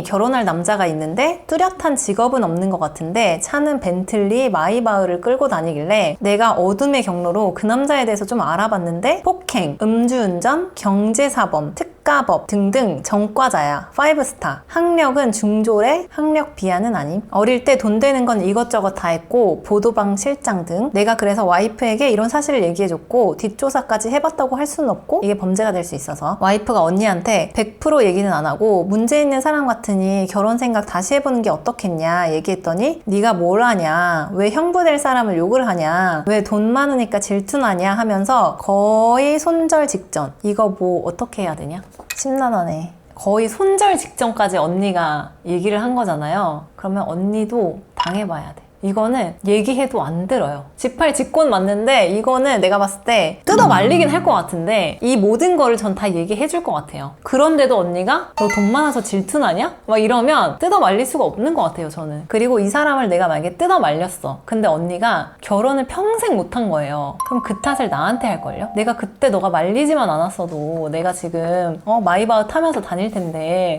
결혼할 남자가 있는데 뚜렷한 직업은 없는 것 같은데 차는 벤틀리 마이바흐를 끌고 다니길래 내가 어둠의 경로로 그 남자에 대해서 좀 알아봤는데 폭행, 음주운전, 경제사범, 특가법 등등 전과자야. 5스타. 학력은 중졸에 학력 비하는 아님. 어릴 때 돈 되는 건 이것저것 다 했고 보도방 실장 등 내가 그래서 와이프에게 이런 사실을 얘기해줬고 뒷조사까지 해봤다고 할 수는 없고 이게 범죄가 될 수 있어서 와이프가 언니한테 100% 얘기는 안 하고 문제 있는 사람 같으니 결혼 생각 다시 해보는 게 어떻겠냐 얘기했더니 네가 뭘 하냐? 왜 형부 될 사람을 욕을 하냐? 왜 돈 많으니까 질투나냐? 하면서 거의 손절 직전. 이거 뭐 어떻게 해야 되냐? 심란하네. 거의 손절 직전까지 언니가 얘기를 한 거잖아요. 그러면 언니도 당해봐야 돼 이거는 얘기해도 안 들어요. 지팔 직권 맞는데 이거는 내가 봤을 때 뜯어 말리긴 할 것 같은데 이 모든 거를 전 다 얘기해 줄 것 같아요. 그런데도 언니가 너 돈 많아서 질투나냐? 막 이러면 뜯어 말릴 수가 없는 것 같아요, 저는. 그리고 이 사람을 내가 만약에 뜯어 말렸어. 근데 언니가 결혼을 평생 못 한 거예요. 그럼 그 탓을 나한테 할걸요? 내가 그때 너가 말리지만 않았어도 내가 지금 어 마이바흐 타면서 다닐 텐데